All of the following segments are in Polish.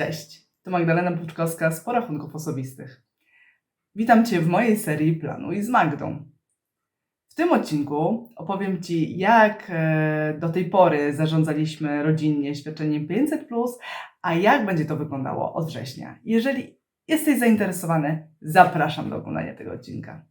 Cześć, to Magdalena Puczkowska z Porachunków Osobistych. Witam Cię w mojej serii Planuj z Magdą. W tym odcinku opowiem Ci, jak e, do tej pory zarządzaliśmy rodzinnie świadczeniem 500, a jak będzie to wyglądało od września. Jeżeli jesteś zainteresowany, zapraszam do oglądania tego odcinka.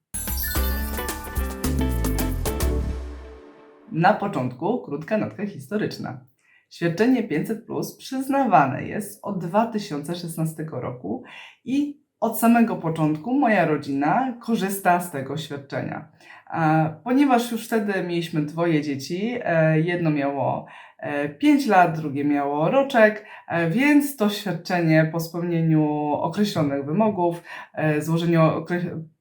Na początku krótka notka historyczna. Świadczenie 500 Plus przyznawane jest od 2016 roku i od samego początku moja rodzina korzysta z tego świadczenia. Ponieważ już wtedy mieliśmy dwoje dzieci, e, jedno miało 5 lat, drugie miało roczek, e, więc to świadczenie po spełnieniu określonych wymogów, e, złożeniu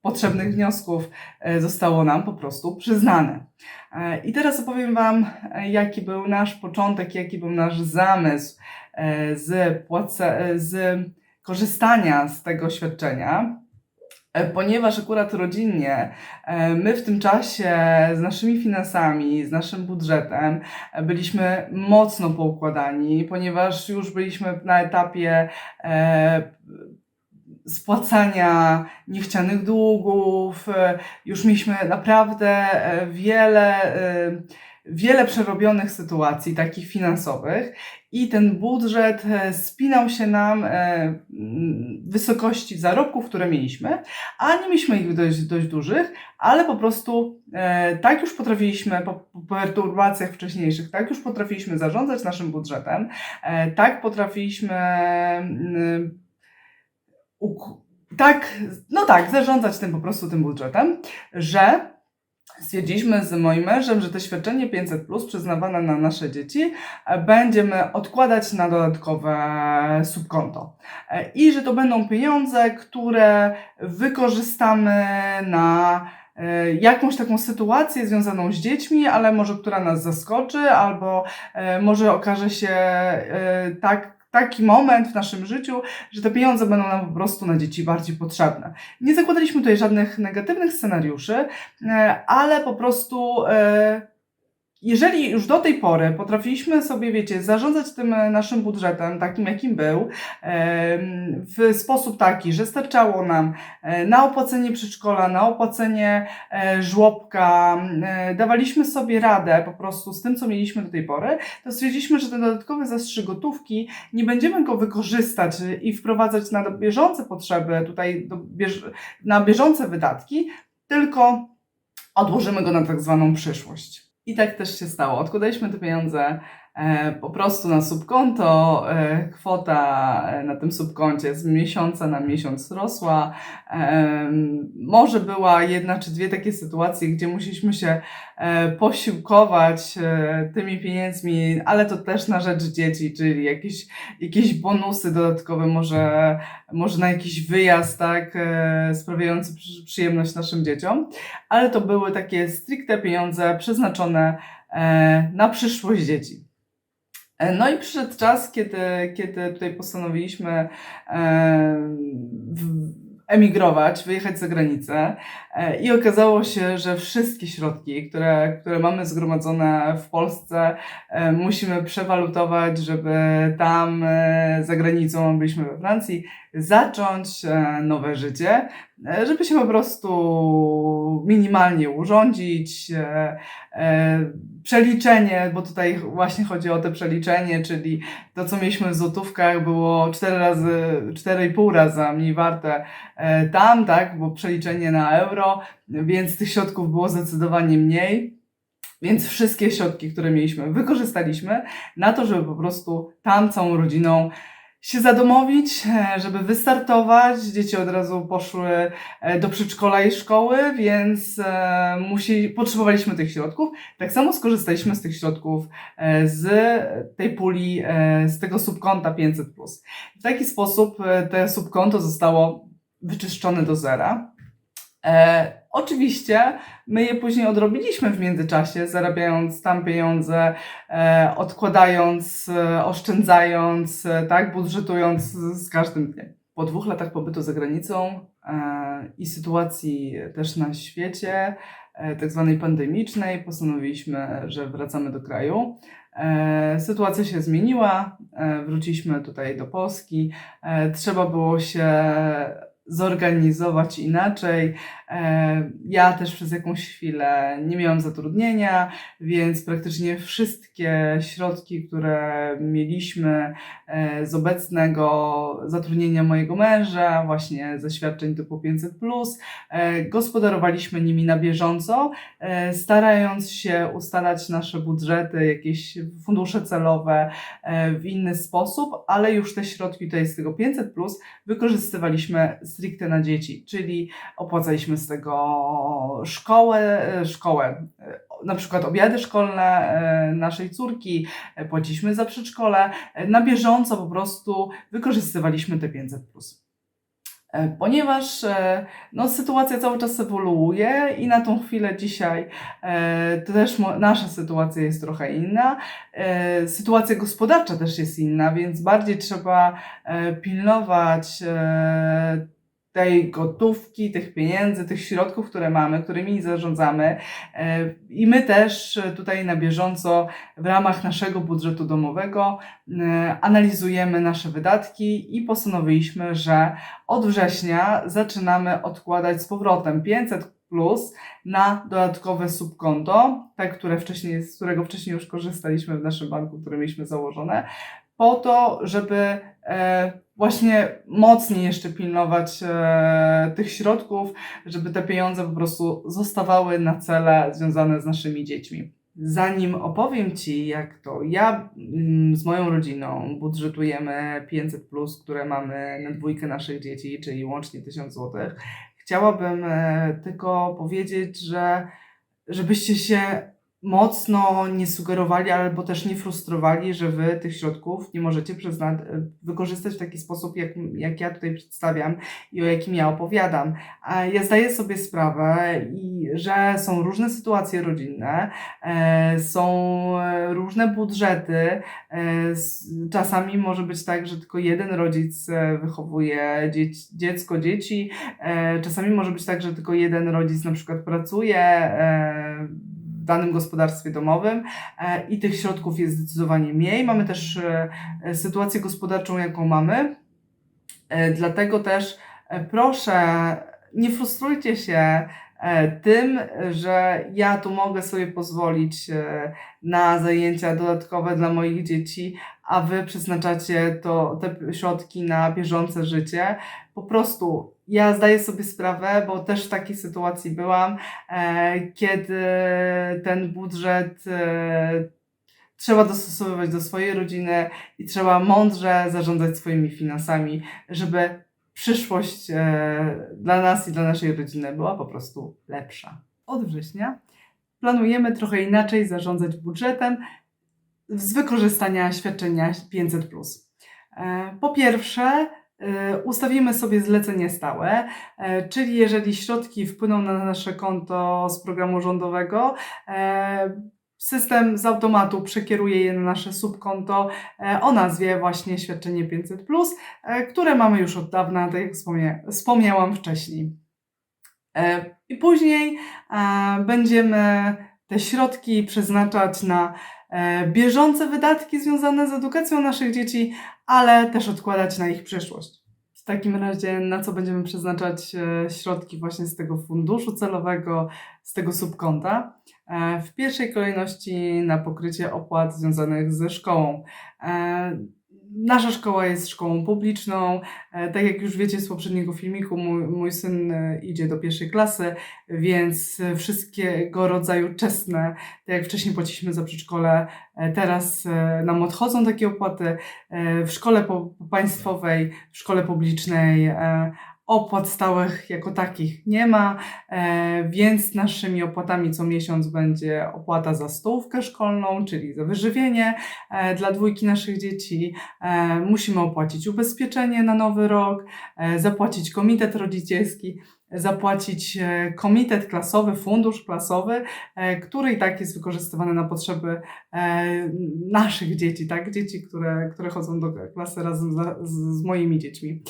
potrzebnych wniosków e, zostało nam po prostu przyznane. E, I teraz opowiem Wam, e, jaki był nasz początek, jaki był nasz zamysł e, z, płace, e, z korzystania z tego świadczenia. E, Ponieważ akurat rodzinnie e, my w tym czasie z naszymi finansami, z naszym budżetem e, byliśmy mocno poukładani, ponieważ już byliśmy na etapie spłacania niechcianych długów, już mieliśmy naprawdę wiele, wiele przerobionych sytuacji, takich finansowych, i ten budżet e, spinał się nam e, wysokości zarobków, które mieliśmy, a nie mieliśmy ich dość, dość dużych, ale po prostu e, tak już potrafiliśmy po, perturbacjach wcześniejszych, tak już potrafiliśmy zarządzać naszym budżetem, tak potrafiliśmy. mm, tak, no tak, zarządzać tym po prostu tym budżetem, że stwierdziliśmy z moim mężem, że to świadczenie 500 plus przyznawane na nasze dzieci e, będziemy odkładać na dodatkowe subkonto. E, I że to będą pieniądze, które wykorzystamy na e, jakąś taką sytuację związaną z dziećmi, ale może która nas zaskoczy, albo e, może okaże się e, tak, taki moment w naszym życiu, że te pieniądze będą nam po prostu na dzieci bardziej potrzebne. Nie zakładaliśmy tutaj żadnych negatywnych scenariuszy, e, ale po prostu e, jeżeli już do tej pory potrafiliśmy sobie, wiecie, zarządzać tym e, naszym budżetem, takim jakim był, w sposób taki, że starczało nam e, na opłacenie przedszkola, na opłacenie e, żłobka, dawaliśmy sobie radę po prostu z tym, co mieliśmy do tej pory, to stwierdziliśmy, że ten dodatkowy zastrzyk gotówki nie będziemy go wykorzystać i wprowadzać na bieżące potrzeby, tutaj na bieżące wydatki, tylko odłożymy go na tak zwaną przyszłość. I tak też się stało. Odkładaliśmy te pieniądze po prostu na subkonto. E, kwota e, na tym subkoncie z miesiąca na miesiąc rosła. E, może była jedna czy dwie takie sytuacje, gdzie musieliśmy się e, posiłkować e, tymi pieniędzmi, ale to też na rzecz dzieci, czyli jakieś, jakieś bonusy dodatkowe, może, może na jakiś wyjazd, tak, e, sprawiający przy- przyjemność naszym dzieciom ale to były takie stricte pieniądze przeznaczone e, na przyszłość dzieci. E, No i przyszedł czas, kiedy, kiedy tutaj postanowiliśmy e, emigrować, wyjechać za granicę. E, i okazało się, że wszystkie środki, które, które mamy zgromadzone w Polsce, musimy przewalutować, żeby tam za granicą, byliśmy we Francji, zacząć nowe życie, żeby się po prostu minimalnie urządzić, e, e, przeliczenie, bo tutaj właśnie chodzi o te przeliczenie, czyli to, co mieliśmy w złotówkach, było 4 razy, 4,5 razy mniej warte e, tam, tak, bo przeliczenie na euro, więc tych środków było zdecydowanie mniej. Więc wszystkie środki, które mieliśmy, wykorzystaliśmy na to, żeby po prostu tam całą rodziną się zadomowić, e, żeby wystartować. Dzieci od razu poszły e, do przedszkola i szkoły, więc e, musi, potrzebowaliśmy tych środków. Tak samo skorzystaliśmy z tych środków z tej puli, z tego subkonta 500. W taki sposób te subkonto zostało wyczyszczone do zera. E, oczywiście my je później odrobiliśmy w międzyczasie, zarabiając tam pieniądze, e, odkładając, e, oszczędzając, e, tak, budżetując z, każdym dniem. Po dwóch latach pobytu za granicą e, i sytuacji też na świecie, e, tak zwanej pandemicznej, postanowiliśmy, że wracamy do kraju. E, sytuacja się zmieniła, e, wróciliśmy tutaj do Polski. E, trzeba było się zorganizować inaczej. E, Ja też przez jakąś chwilę nie miałam zatrudnienia, więc praktycznie wszystkie środki, które mieliśmy e, z obecnego zatrudnienia mojego męża, właśnie ze świadczeń typu 500, e, gospodarowaliśmy nimi na bieżąco, starając się ustalać nasze budżety, jakieś fundusze celowe w inny sposób, ale już te środki tutaj z tego 500 wykorzystywaliśmy stricte na dzieci, czyli opłacaliśmy z tego szkołę, e, szkołę, e, na przykład obiady szkolne e, naszej córki, płaciliśmy za przedszkole, na bieżąco po prostu wykorzystywaliśmy te 500 E, Ponieważ no, sytuacja cały czas ewoluuje i na tą chwilę dzisiaj e, też nasza sytuacja jest trochę inna. Sytuacja gospodarcza też jest inna, więc bardziej trzeba pilnować tej gotówki, tych pieniędzy, tych środków, które mamy, którymi zarządzamy. E, I my też e, tutaj na bieżąco w ramach naszego budżetu domowego e, analizujemy nasze wydatki i postanowiliśmy, że od września zaczynamy odkładać z powrotem 500 plus na dodatkowe subkonto, te, które wcześniej, z którego wcześniej już korzystaliśmy w naszym banku, które mieliśmy założone, po to, żeby właśnie mocniej jeszcze pilnować e, tych środków, żeby te pieniądze po prostu zostawały na cele związane z naszymi dziećmi. Zanim opowiem Ci, jak to ja mm, z moją rodziną budżetujemy 500, które mamy na dwójkę naszych dzieci, czyli łącznie 1000 zł, chciałabym e, tylko powiedzieć, że żebyście się mocno nie sugerowali albo też nie frustrowali, że Wy tych środków nie możecie przyzna- wykorzystać w taki sposób, jak, jak ja tutaj przedstawiam i o jakim ja opowiadam. A ja zdaję sobie sprawę, i, że są różne sytuacje rodzinne, e, są e, różne budżety. E, czasami może być tak, że tylko jeden rodzic e, wychowuje dzieć, dziecko, dzieci. E, czasami może być tak, że tylko jeden rodzic na przykład pracuje. E, danym gospodarstwie domowym e, i tych środków jest zdecydowanie mniej. Mamy też e, e, sytuację gospodarczą, jaką mamy. Dlatego też proszę, nie frustrujcie się tym, że ja tu mogę sobie pozwolić na zajęcia dodatkowe dla moich dzieci, a wy przeznaczacie to, te środki na bieżące życie. Po prostu ja zdaję sobie sprawę, bo też w takiej sytuacji byłam, e, kiedy ten budżet e, trzeba dostosowywać do swojej rodziny i trzeba mądrze zarządzać swoimi finansami, żeby przyszłość e, dla nas i dla naszej rodziny była po prostu lepsza. Od września planujemy trochę inaczej zarządzać budżetem z wykorzystania świadczenia 500. E, Po pierwsze, ustawimy sobie zlecenie stałe, e, czyli jeżeli środki wpłyną na nasze konto z programu rządowego, e, system z automatu przekieruje je na nasze subkonto e, o nazwie właśnie świadczenie 500, e, które mamy już od dawna, tak jak wspomnia- wspomniałam wcześniej. E, I później e, będziemy te środki przeznaczać na e, bieżące wydatki związane z edukacją naszych dzieci, ale też odkładać na ich przyszłość. Takim razie, na co będziemy przeznaczać e, środki właśnie z tego funduszu celowego, z tego subkonta? E, W pierwszej kolejności na pokrycie opłat związanych ze szkołą. Nasza szkoła jest szkołą publiczną. E, Tak jak już wiecie z poprzedniego filmiku, mój, mój syn e, idzie do pierwszej klasy, więc wszystkiego rodzaju czesne, tak jak wcześniej płaciliśmy za przedszkole, e, teraz nam odchodzą takie opłaty. W szkole państwowej, w szkole publicznej opłat stałych jako takich nie ma, e, więc naszymi opłatami co miesiąc będzie opłata za stołówkę szkolną, czyli za wyżywienie e, dla dwójki naszych dzieci. E, Musimy opłacić ubezpieczenie na nowy rok, zapłacić komitet rodzicielski, zapłacić e, komitet klasowy, fundusz klasowy, e, który i tak jest wykorzystywany na potrzeby e, naszych dzieci, tak? Dzieci, które, które chodzą do klasy razem z, z moimi dziećmi.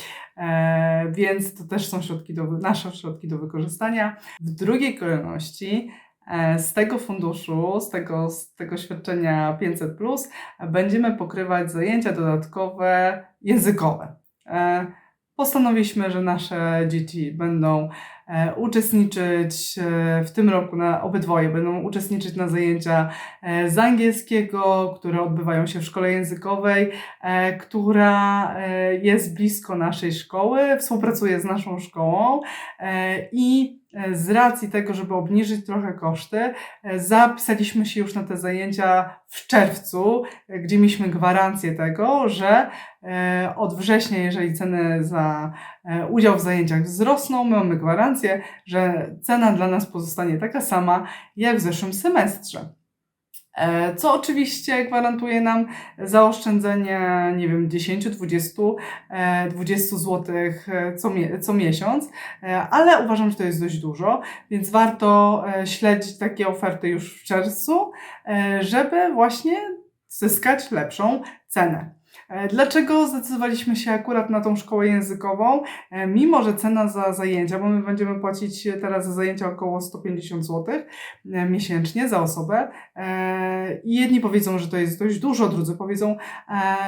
Więc to też są środki do, nasze środki do wykorzystania. W drugiej kolejności z tego funduszu, z tego, z tego świadczenia 500, będziemy pokrywać zajęcia dodatkowe językowe. Postanowiliśmy, że nasze dzieci będą uczestniczyć e, w tym roku, na obydwoje będą uczestniczyć na zajęcia e, z angielskiego, które odbywają się w szkole językowej, e, która e, jest blisko naszej szkoły, współpracuje z naszą szkołą e, i e, z racji tego, żeby obniżyć trochę koszty, e, zapisaliśmy się już na te zajęcia w czerwcu, e, gdzie mieliśmy gwarancję tego, że e, od września, jeżeli ceny za e, udział w zajęciach wzrosną, my mamy gwarancję, że cena dla nas pozostanie taka sama jak w zeszłym semestrze. E, Co oczywiście gwarantuje nam zaoszczędzenie, nie wiem, 10, 20, e, 20 zł co, co miesiąc, E, ale uważam, że to jest dość dużo, więc warto e, śledzić takie oferty już w czerwcu, e, żeby właśnie zyskać lepszą cenę. E, Dlaczego zdecydowaliśmy się akurat na tą szkołę językową? E, Mimo, że cena za zajęcia, bo my będziemy płacić teraz za zajęcia około 150 zł e, miesięcznie za osobę, i jedni powiedzą, że to jest dość dużo, drudzy powiedzą,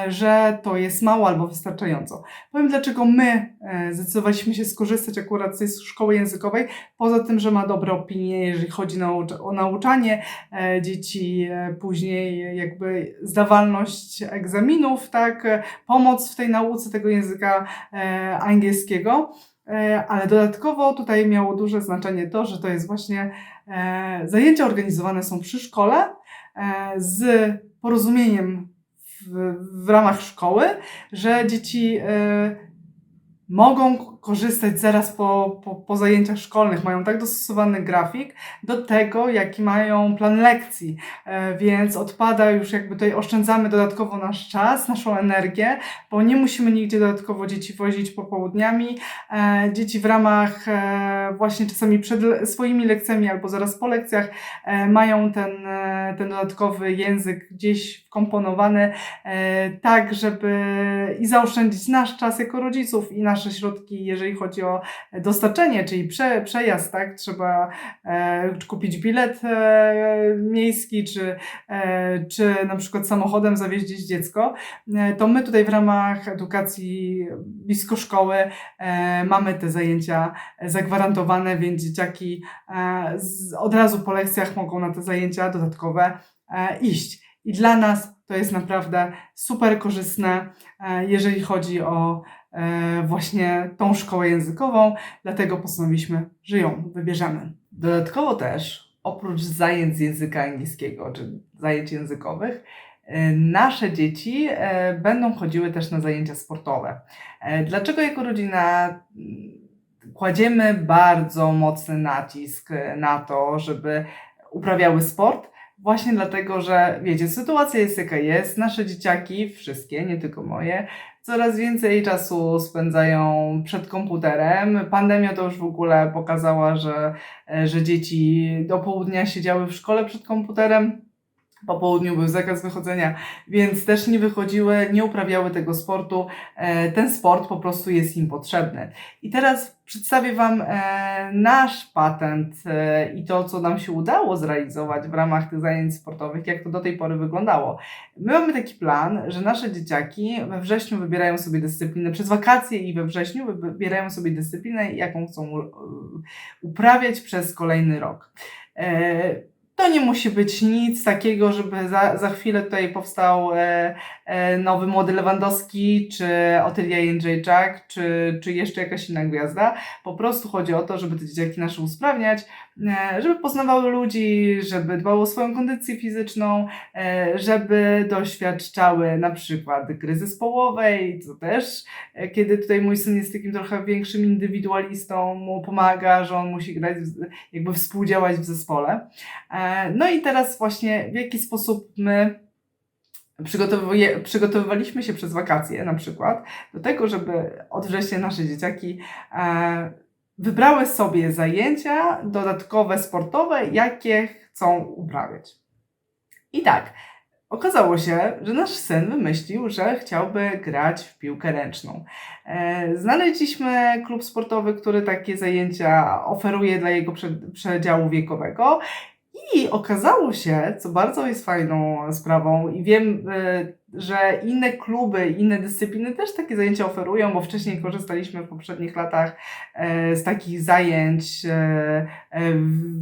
że to jest mało albo wystarczająco. Powiem, dlaczego my zdecydowaliśmy się skorzystać akurat z szkoły językowej, poza tym, że ma dobre opinie, jeżeli chodzi o nauczanie dzieci, później jakby zdawalność egzaminów, tak, e, pomoc w tej nauce tego języka e, angielskiego. E, Ale dodatkowo tutaj miało duże znaczenie to, że to jest właśnie zajęcia organizowane są przy szkole z porozumieniem w, w ramach szkoły, że dzieci mogą korzystać zaraz po, po, po zajęciach szkolnych, mają tak dostosowany grafik do tego, jaki mają plan lekcji, e, więc odpada już jakby tutaj oszczędzamy dodatkowo nasz czas, naszą energię, bo nie musimy nigdzie dodatkowo dzieci wozić popołudniami. E, dzieci w ramach e, właśnie czasami przed swoimi lekcjami albo zaraz po lekcjach mają ten, ten dodatkowy język gdzieś wkomponowany, tak żeby i zaoszczędzić nasz czas jako rodziców i nasze środki, jeżeli chodzi o dostarczenie, czyli prze, przejazd, tak? Trzeba e, kupić bilet e, miejski, czy, e, czy na przykład samochodem zawieźć dziecko. E, to my tutaj w ramach edukacji blisko szkoły e, mamy te zajęcia zagwarantowane, więc dzieciaki e, z, od razu po lekcjach mogą na te zajęcia dodatkowe e, iść. I dla nas to jest naprawdę super korzystne, e, jeżeli chodzi o właśnie tą szkołę językową, dlatego postanowiliśmy, że ją wybierzemy. Dodatkowo też, oprócz zajęć z języka angielskiego czy zajęć językowych, e, nasze dzieci e, będą chodziły też na zajęcia sportowe. E, Dlaczego jako rodzina mm, kładziemy bardzo mocny nacisk e, na to, żeby uprawiały sport? Właśnie dlatego, że wiecie, sytuacja jest jaka jest. Nasze dzieciaki, wszystkie, nie tylko moje, coraz więcej czasu spędzają przed komputerem. Pandemia to już w ogóle pokazała, że, e, że dzieci do południa siedziały w szkole przed komputerem. Po południu był zakaz wychodzenia, więc też nie wychodziły, nie uprawiały tego sportu. E, Ten sport po prostu jest im potrzebny. I teraz przedstawię Wam e, nasz patent e, i to, co nam się udało zrealizować w ramach tych zajęć sportowych, jak to do tej pory wyglądało. My mamy taki plan, że nasze dzieciaki we wrześniu wybierają sobie dyscyplinę, przez wakacje i we wrześniu wybierają sobie dyscyplinę, jaką chcą uprawiać przez kolejny rok. To nie musi być nic takiego, żeby za, za chwilę tutaj powstał e, e, nowy młody Lewandowski, czy Otylia Jędrzejczak, czy, czy jeszcze jakaś inna gwiazda. Po prostu chodzi o to, żeby te dzieciaki nasze usprawniać, żeby poznawały ludzi, żeby dbały o swoją kondycję fizyczną, e, żeby doświadczały na przykład gry zespołowej, co też, e, kiedy tutaj mój syn jest takim trochę większym indywidualistą, mu pomaga, że on musi grać, jakby współdziałać w zespole. E, No i teraz właśnie w jaki sposób my przygotowywaliśmy się przez wakacje na przykład do tego, żeby od września nasze dzieciaki e, wybrały sobie zajęcia dodatkowe sportowe, jakie chcą uprawiać. I tak, okazało się, że nasz syn wymyślił, że chciałby grać w piłkę ręczną. E, Znaleźliśmy klub sportowy, który takie zajęcia oferuje dla jego prze- przedziału wiekowego. I okazało się, co bardzo jest fajną sprawą, i wiem, y, że inne kluby, inne dyscypliny też takie zajęcia oferują, bo wcześniej korzystaliśmy w poprzednich latach e, z takich zajęć e, e,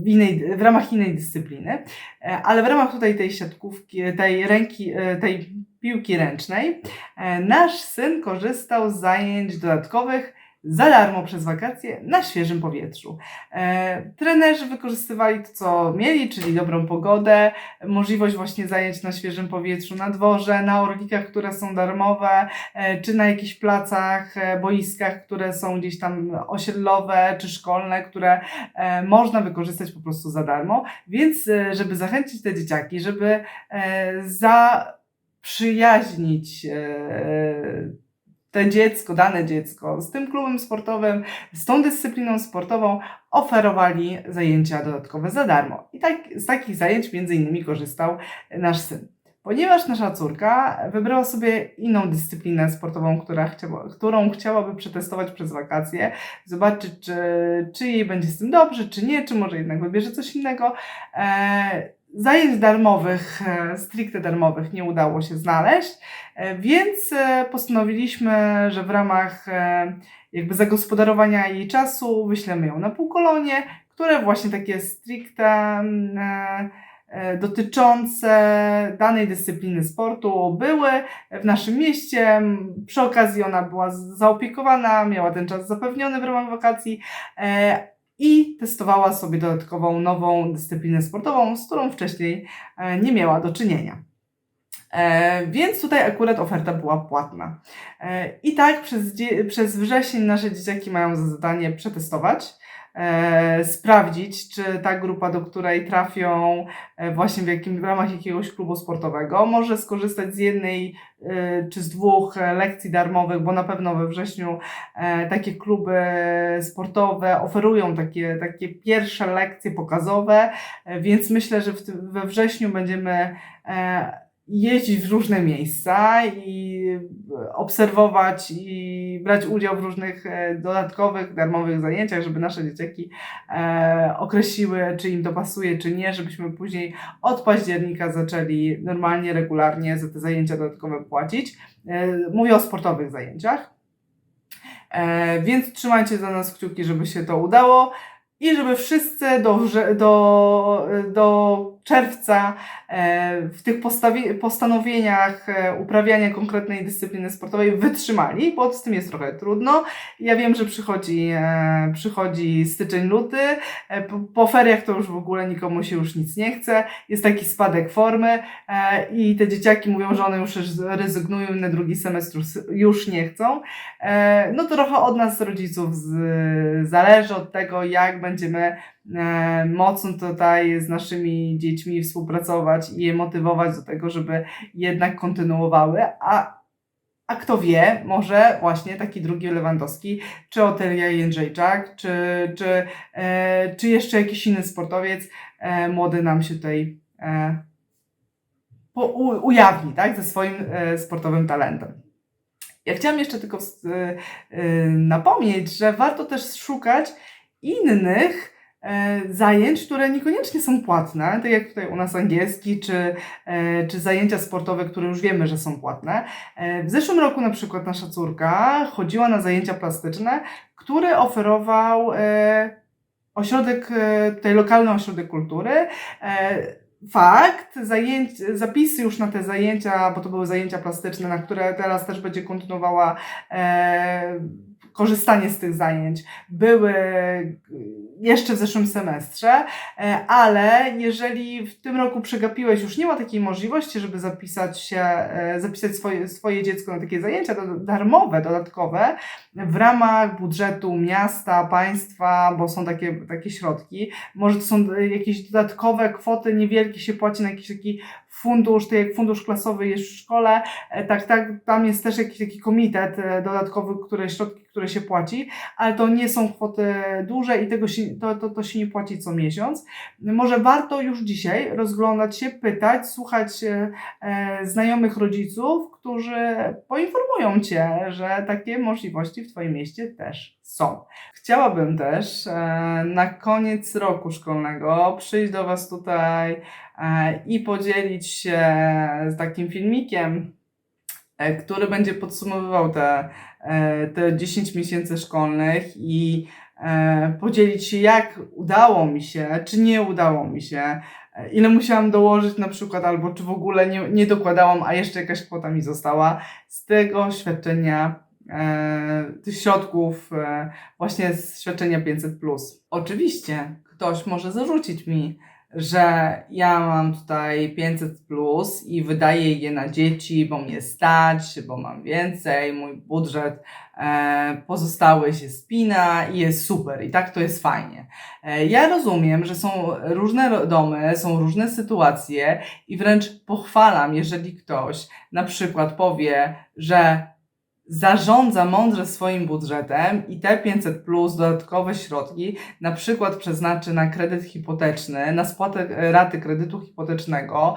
w, innej, w ramach innej dyscypliny, E, ale w ramach tutaj tej siatkówki, tej ręki, e, tej piłki ręcznej, e, nasz syn korzystał z zajęć dodatkowych za darmo przez wakacje na świeżym powietrzu. E, trenerzy wykorzystywali to, co mieli, czyli dobrą pogodę, możliwość właśnie zajęć na świeżym powietrzu, na dworze, na orlikach, które są darmowe, e, czy na jakichś placach, e, boiskach, które są gdzieś tam osiedlowe czy szkolne, które e, można wykorzystać po prostu za darmo. Więc, e, żeby zachęcić te dzieciaki, żeby e, zaprzyjaźnić e, te dziecko, dane dziecko z tym klubem sportowym, z tą dyscypliną sportową oferowali zajęcia dodatkowe za darmo. I tak, z takich zajęć między innymi korzystał nasz syn. Ponieważ nasza córka wybrała sobie inną dyscyplinę sportową, która chciała, którą chciałaby przetestować przez wakacje, zobaczyć, czy, czy jej będzie z tym dobrze, czy nie, czy może jednak wybierze coś innego. E, zajęć darmowych, e, stricte darmowych nie udało się znaleźć, e, więc e, postanowiliśmy, że w ramach jakby zagospodarowania jej czasu wyślemy ją na półkolonie, które właśnie takie stricte mm, dotyczące danej dyscypliny sportu były w naszym mieście. Przy okazji ona była zaopiekowana, miała ten czas zapewniony w ramach wakacji i testowała sobie dodatkową nową dyscyplinę sportową, z którą wcześniej e, nie miała do czynienia. E, więc tutaj akurat oferta była płatna. E, I tak przez, przez wrzesień nasze dzieciaki mają za zadanie przetestować, sprawdzić, czy ta grupa, do której trafią e, właśnie w, jakim, w ramach jakiegoś klubu sportowego, może skorzystać z jednej e, czy z dwóch e, lekcji darmowych, bo na pewno we wrześniu e, takie kluby sportowe oferują takie, takie pierwsze lekcje pokazowe, e, więc myślę, że w we wrześniu będziemy e, jeździć w różne miejsca i obserwować i brać udział w różnych e, dodatkowych, darmowych zajęciach, żeby nasze dzieciaki e, określiły, czy im to pasuje, czy nie, żebyśmy później od października zaczęli normalnie, regularnie za te zajęcia dodatkowe płacić. E, mówię o sportowych zajęciach. Więc trzymajcie za nas kciuki, żeby się to udało i żeby wszyscy do, do, do czerwca e, w tych postanowieniach e, uprawiania konkretnej dyscypliny sportowej wytrzymali, bo z tym jest trochę trudno. Ja wiem, że przychodzi, e, przychodzi styczeń, luty, po, feriach to już w ogóle nikomu się już nic nie chce, jest taki spadek formy i te dzieciaki mówią, że one już rezygnują na drugi semestr już- nie chcą. No to trochę od nas rodziców zależy od tego, jak będziemy mocno tutaj z naszymi dziećmi współpracować i je motywować do tego, żeby jednak kontynuowały, a a kto wie, może właśnie taki drugi Lewandowski, czy Otelia Jędrzejczak, czy, czy, e, czy jeszcze jakiś inny sportowiec e, młody nam się tutaj e, po, u, ujawni tak, ze swoim e, sportowym talentem. Ja chciałam jeszcze tylko e, e, napomnieć, że warto też szukać innych e, zajęć, które niekoniecznie są płatne, tak jak tutaj u nas angielski, czy, e, czy zajęcia sportowe, które już wiemy, że są płatne. E, W zeszłym roku na przykład nasza córka chodziła na zajęcia plastyczne, które oferował e, ośrodek, e, tutaj lokalny ośrodek kultury. E, Fakt, zajęć, zapisy już na te zajęcia, bo to były zajęcia plastyczne, na które teraz też będzie kontynuowała e, korzystanie z tych zajęć, były jeszcze w zeszłym semestrze, e, ale jeżeli w tym roku przegapiłeś, już nie ma takiej możliwości, żeby zapisać się, e, zapisać swoje, swoje dziecko na takie zajęcia darmowe, dodatkowe, w ramach budżetu miasta, państwa, bo są takie, takie środki, może to są e, jakieś dodatkowe kwoty, niewielkie się płaci na jakiś taki fundusz, tak jak fundusz klasowy jest w szkole, e, tak, tak, tam jest też jakiś taki komitet e, dodatkowy, które środki, które się płaci, ale to nie są kwoty duże i tego się, to, to, to się nie płaci co miesiąc. Może warto już dzisiaj rozglądać się, pytać, słuchać e, e, znajomych rodziców, którzy poinformują Cię, że takie możliwości w Twoim mieście też są. Chciałabym też e, na koniec roku szkolnego przyjść do Was tutaj i podzielić się z takim filmikiem, e, który będzie podsumowywał te, e, te 10 miesięcy szkolnych i e, podzielić się, jak udało mi się, czy nie udało mi się, e, ile musiałam dołożyć na przykład, albo czy w ogóle nie, nie dokładałam, a jeszcze jakaś kwota mi została z tego świadczenia, e, tych środków e, właśnie z świadczenia 500. Oczywiście ktoś może zarzucić mi, że ja mam tutaj 500 plus i wydaję je na dzieci, bo mnie stać, bo mam więcej, mój budżet e, pozostały się spina i jest super i tak to jest fajnie. E, ja rozumiem, że są różne domy, są różne sytuacje i wręcz pochwalam, jeżeli ktoś na przykład powie, że zarządza mądrze swoim budżetem i te 500 plus dodatkowe środki na przykład przeznaczy na kredyt hipoteczny, na spłatę e, raty kredytu hipotecznego,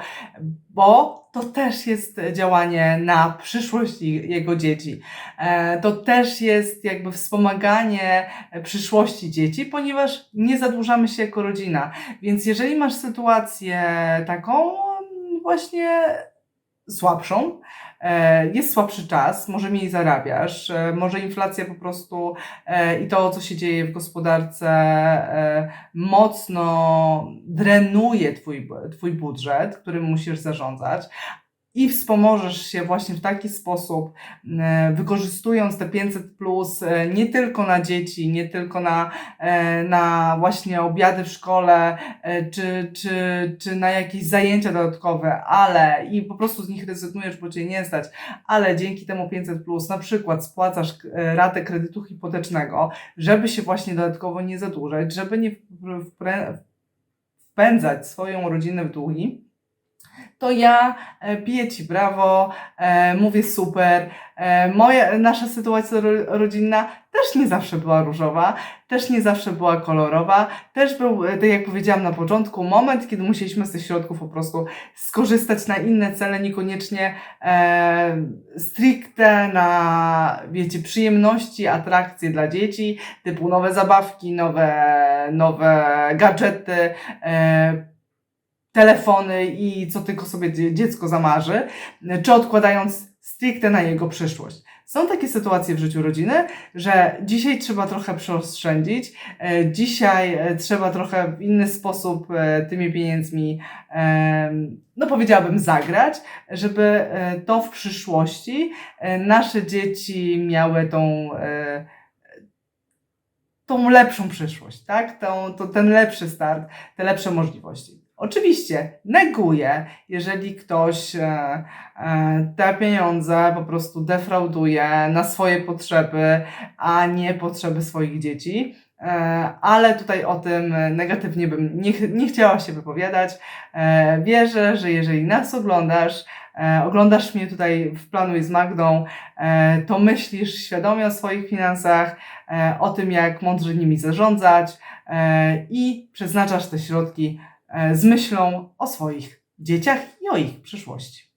bo to też jest działanie na przyszłość jego dzieci. E, To też jest jakby wspomaganie e, przyszłości dzieci, ponieważ nie zadłużamy się jako rodzina. Więc jeżeli masz sytuację taką właśnie słabszą, e, jest słabszy czas, może mniej zarabiasz, e, może inflacja po prostu e, i to, co się dzieje w gospodarce, mocno drenuje twój, twój budżet, którym musisz zarządzać. I wspomożesz się właśnie w taki sposób, e, wykorzystując te 500 plus e, nie tylko na dzieci, nie tylko na, e, na właśnie obiady w szkole, czy, czy, czy na jakieś zajęcia dodatkowe, ale i po prostu z nich rezygnujesz, bo cię nie stać, ale dzięki temu 500 plus na przykład spłacasz ratę kredytu hipotecznego, żeby się właśnie dodatkowo nie zadłużać, żeby nie wpędzać swoją rodzinę w długi, to ja e, biję Ci brawo, e, mówię super. E, moja, nasza sytuacja ro, rodzinna też nie zawsze była różowa, też nie zawsze była kolorowa, też był, e, tak jak powiedziałam na początku, moment, kiedy musieliśmy z tych środków po prostu skorzystać na inne cele, niekoniecznie e, stricte na, wiecie, przyjemności, atrakcje dla dzieci, typu nowe zabawki, nowe, nowe gadżety, e, telefony i co tylko sobie dzie- dziecko zamarzy, czy odkładając stricte na jego przyszłość. Są takie sytuacje w życiu rodziny, że dzisiaj trzeba trochę przeoszczędzić, e, dzisiaj e, trzeba trochę w inny sposób e, tymi pieniędzmi, no powiedziałabym, zagrać, żeby to w przyszłości nasze dzieci miały tą tą lepszą przyszłość, tak? Tą, to, ten lepszy start, te lepsze możliwości. Oczywiście neguję, jeżeli ktoś e, e, te pieniądze po prostu defrauduje na swoje potrzeby, a nie potrzeby swoich dzieci. E, ale tutaj o tym negatywnie bym nie, nie chciała się wypowiadać. Wierzę, że jeżeli nas oglądasz, oglądasz mnie tutaj w Planuj z Magdą, to myślisz świadomie o swoich finansach, o tym, jak mądrze nimi zarządzać i przeznaczasz te środki z myślą o swoich dzieciach i o ich przyszłości.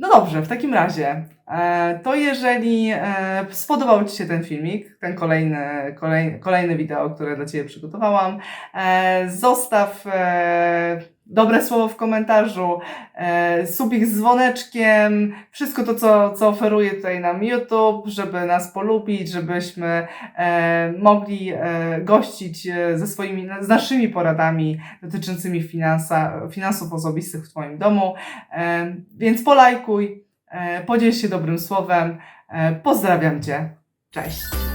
No dobrze, w takim razie, e, to jeżeli e, spodobał Ci się ten filmik, ten kolejny, kolej, kolejne wideo, które dla Ciebie przygotowałam, e, zostaw e, dobre słowo w komentarzu, e, subik z dzwoneczkiem, wszystko to, co, co oferuje tutaj nam YouTube, żeby nas polubić, żebyśmy e, mogli e, gościć e, ze swoimi, z naszymi poradami dotyczącymi finansa, finansów osobistych w Twoim domu. E, więc polajkuj, e, podziel się dobrym słowem. E, pozdrawiam Cię. Cześć.